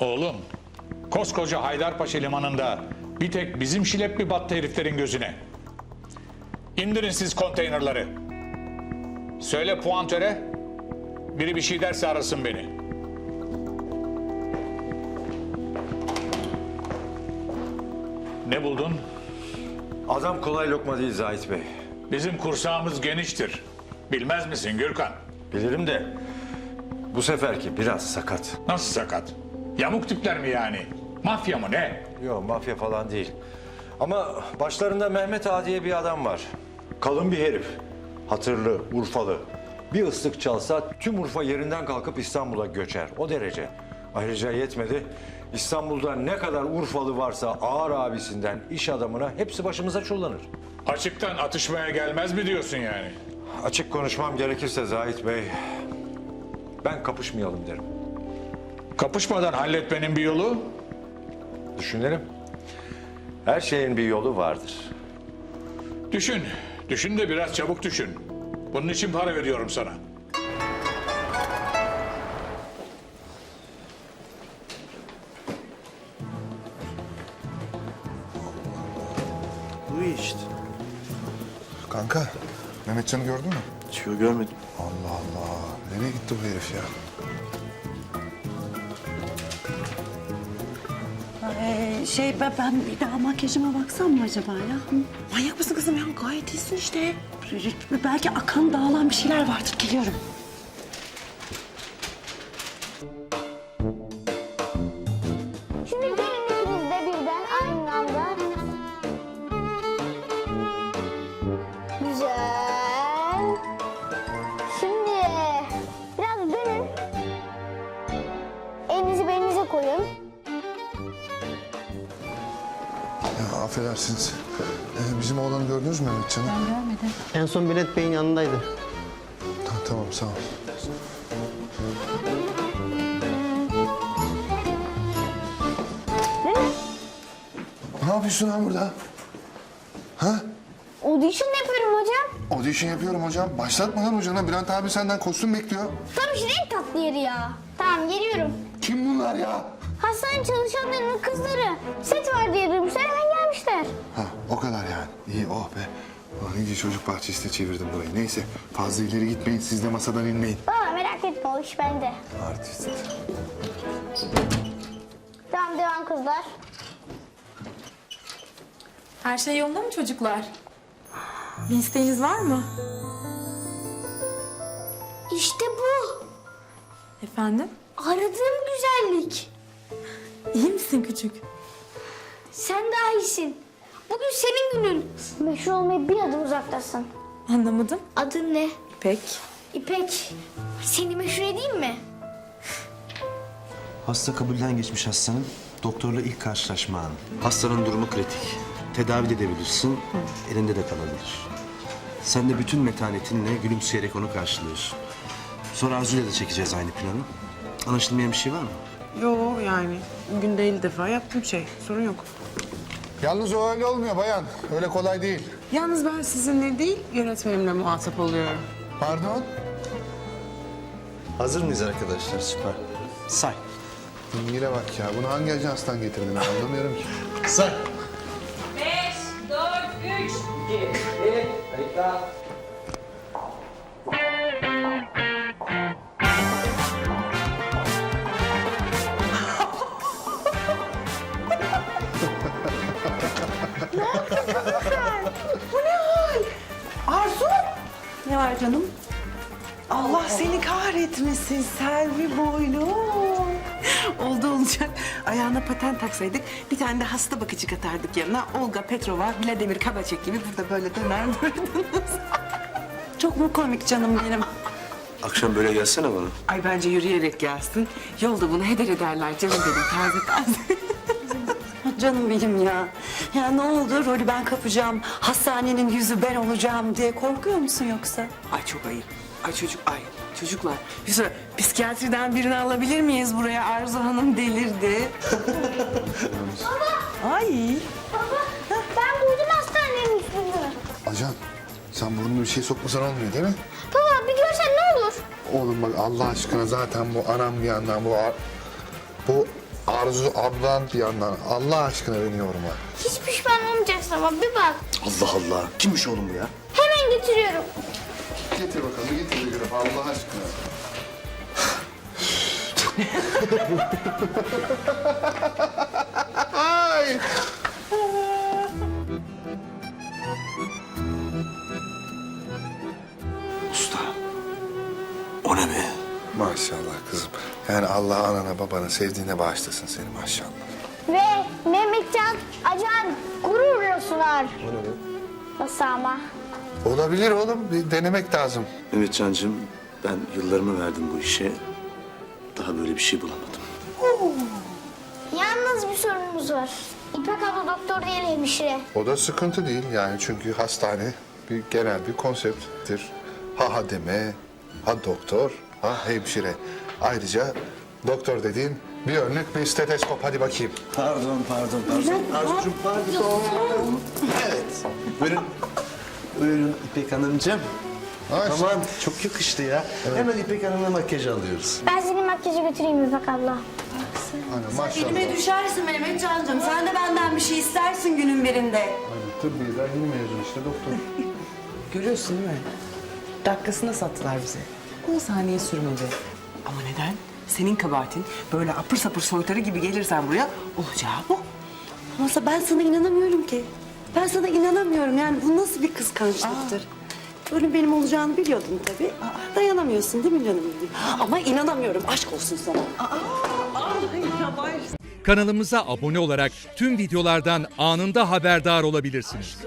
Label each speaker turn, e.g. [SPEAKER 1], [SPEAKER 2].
[SPEAKER 1] Oğlum, koskoca Haydarpaşa limanında bir tek bizim şilep mi battı heriflerin gözüne? İndirin siz konteynerları. Söyle puantöre, biri bir şey derse arasın beni. Ne buldun?
[SPEAKER 2] Adam kolay lokma değil Zahit Bey.
[SPEAKER 1] Bizim kursağımız geniştir. Bilmez misin Gürkan?
[SPEAKER 2] Bilirim de bu seferki biraz sakat.
[SPEAKER 1] Nasıl sakat? Yamuk tipler mi yani? Mafya mı ne?
[SPEAKER 2] Yok mafya falan değil. Ama başlarında Mehmet Ağa diye bir adam var. Kalın bir herif. Hatırlı, Urfalı. Bir ıslık çalsa tüm Urfa yerinden kalkıp İstanbul'a göçer. O derece. Ayrıca yetmedi. İstanbul'da ne kadar Urfalı varsa ağır abisinden iş adamına hepsi başımıza çullanır.
[SPEAKER 1] Açıktan atışmaya gelmez mi diyorsun yani?
[SPEAKER 2] Açık konuşmam gerekirse Zahit Bey, ben kapışmayalım derim.
[SPEAKER 1] Kapışmadan halletmenin bir yolu
[SPEAKER 2] Düşünelim. Her şeyin bir yolu vardır.
[SPEAKER 1] düşün. Düşün de biraz çabuk düşün. Bunun için para veriyorum sana.
[SPEAKER 3] Bu işte.
[SPEAKER 4] Kanka, Mehmetcan'ı gördün mü?
[SPEAKER 3] Çıkıyor görmedim.
[SPEAKER 4] Allah Allah. Nereye gitti bu herif ya?
[SPEAKER 5] Ee, şey ben, ben bir daha makyajıma baksam mı acaba ya? Hı?
[SPEAKER 6] Manyak mısın kızım ya? Gayet iyisin işte.
[SPEAKER 5] Belki akan dağılan bir şeyler vardır. Geliyorum.
[SPEAKER 4] Affedersiniz. Ee, bizim oğlanı gördünüz mü Mehmetcan'ı?
[SPEAKER 6] En son Bülent Bey'in yanındaydı.
[SPEAKER 4] Ta- tamam, sağ ol. Ne yapıyorsun lan burada? Ha?
[SPEAKER 7] Audition yapıyorum hocam.
[SPEAKER 4] Audition yapıyorum hocam. Başlatma lan hocana. Bülent abi senden kostüm bekliyor.
[SPEAKER 7] Tabii işte en tatlı yeri ya. Tamam geliyorum.
[SPEAKER 4] Kim bunlar ya?
[SPEAKER 7] Hastane çalışanlarının kızları. Set var diye duymuşlar hemen gelmişler.
[SPEAKER 4] Ha, o kadar yani. İyi, oh be. Ulan iyice çocuk bahçesine çevirdim burayı. Neyse, fazla ileri gitmeyin. Siz de masadan inmeyin.
[SPEAKER 7] Baba merak etme o iş bende.
[SPEAKER 4] Artist.
[SPEAKER 7] Tamam devam kızlar.
[SPEAKER 8] Her şey yolunda mı çocuklar? Bir isteğiniz var mı?
[SPEAKER 7] İşte bu.
[SPEAKER 8] Efendim?
[SPEAKER 7] Aradığım güzellik.
[SPEAKER 8] İyi misin küçük?
[SPEAKER 7] Sen daha iyisin. Bugün senin günün. Meşhur olmaya bir adım uzaktasın.
[SPEAKER 8] Anlamadım.
[SPEAKER 7] Adın ne?
[SPEAKER 8] Pek.
[SPEAKER 7] İpek. Seni meşhur edeyim mi?
[SPEAKER 3] Hasta kabulden geçmiş hastanın. Doktorla ilk karşılaşma anı. Hastanın durumu kritik. Tedavi de edebilirsin, elinde de kalabilir. Sen de bütün metanetinle gülümseyerek onu karşılıyorsun. Sonra Arzu'yla da çekeceğiz aynı planı. Anlaşılmayan bir şey var mı?
[SPEAKER 6] Yo yani günde 50 defa yaptığım şey. Sorun yok.
[SPEAKER 4] Yalnız o öyle olmuyor bayan. Öyle kolay değil.
[SPEAKER 6] Yalnız ben sizinle değil yönetmenimle muhatap oluyorum.
[SPEAKER 4] Pardon?
[SPEAKER 3] Hazır mıyız arkadaşlar? Süper. Say.
[SPEAKER 4] Yine bak ya. Bunu hangi ajanstan getirdin? Anlamıyorum ki.
[SPEAKER 3] Say.
[SPEAKER 6] Arzu!
[SPEAKER 5] Ne var canım?
[SPEAKER 6] Allah seni kahretmesin Selvi boylu. Oldu olacak. Ayağına paten taksaydık bir tane de hasta bakıcı katardık yanına. Olga Petrova, Vladimir Kabachek gibi burada böyle döner durdunuz.
[SPEAKER 5] Çok mu komik canım benim?
[SPEAKER 3] Akşam böyle gelsene bana.
[SPEAKER 6] Ay bence yürüyerek gelsin. Yolda bunu heder ederler canım benim taze taze.
[SPEAKER 5] Canım benim ya. Ya ne oldu rolü ben kapacağım, hastanenin yüzü ben olacağım diye korkuyor musun yoksa?
[SPEAKER 6] Ay çok ayıp. Ay çocuk ay. Çocuklar bir süre psikiyatriden birini alabilir miyiz buraya? Arzu Hanım delirdi. Ay.
[SPEAKER 7] Baba ben buldum hastanenin üstünü.
[SPEAKER 4] Ajan, sen burnuna bir şey sokmasan olmuyor değil mi?
[SPEAKER 7] Baba bir görsen ne olur?
[SPEAKER 4] Oğlum bak Allah aşkına zaten bu anam bir yandan bu... ar- Bu Arzu ablan bir yandan. Allah aşkına beni yorma.
[SPEAKER 7] Hiç pişman olmayacaksın ama bir bak.
[SPEAKER 3] Allah Allah. Kimmiş oğlum bu ya?
[SPEAKER 7] Hemen getiriyorum.
[SPEAKER 4] Getir bakalım getir Gülüm Allah aşkına. Ay. Maşallah kızım. Yani Allah anana babana sevdiğine bağışlasın seni maşallah.
[SPEAKER 7] Ve Mehmetcan Acan gururla sunar. Nasıl ama?
[SPEAKER 4] Olabilir oğlum. Bir denemek lazım.
[SPEAKER 3] Evet Can'cığım ben yıllarımı verdim bu işe. Daha böyle bir şey bulamadım.
[SPEAKER 7] Yalnız bir sorunumuz var. İpek abla doktor değil hemşire.
[SPEAKER 4] O da sıkıntı değil yani çünkü hastane bir genel bir konsepttir. Ha hademe, ha doktor, ha hemşire. Ayrıca doktor dediğin bir önlük bir steteskop hadi bakayım.
[SPEAKER 3] Pardon, pardon, pardon. Arzucuğum pardon. Evet. Buyurun. Buyurun İpek Hanımcığım.
[SPEAKER 4] Ay.
[SPEAKER 3] Aman çok yakıştı ya. Hemen İpek Hanım'la makyaj alıyoruz.
[SPEAKER 7] Ben seni makyaja götüreyim İpek abla.
[SPEAKER 4] Hani maşallah.
[SPEAKER 5] Elime düşersin Mehmet Can'cığım. Sen de benden bir şey istersin günün birinde.
[SPEAKER 4] Tıbbi yeni mezun işte doktor.
[SPEAKER 6] Görüyorsun değil mi? Dakikasına sattılar bize. 10 saniye sürmedi. Ama neden? Senin kabahatin. Böyle apır sapır soytarı gibi gelirsen buraya olacağı bu.
[SPEAKER 5] Ama ben sana inanamıyorum ki. Ben sana inanamıyorum. Yani bu nasıl bir kıskançlıktır? Böyle benim olacağını biliyordum tabii. Dayanamıyorsun değil mi canım benim? Ama inanamıyorum. Aşk olsun sana.
[SPEAKER 9] Kanalımıza abone olarak tüm videolardan anında haberdar olabilirsiniz.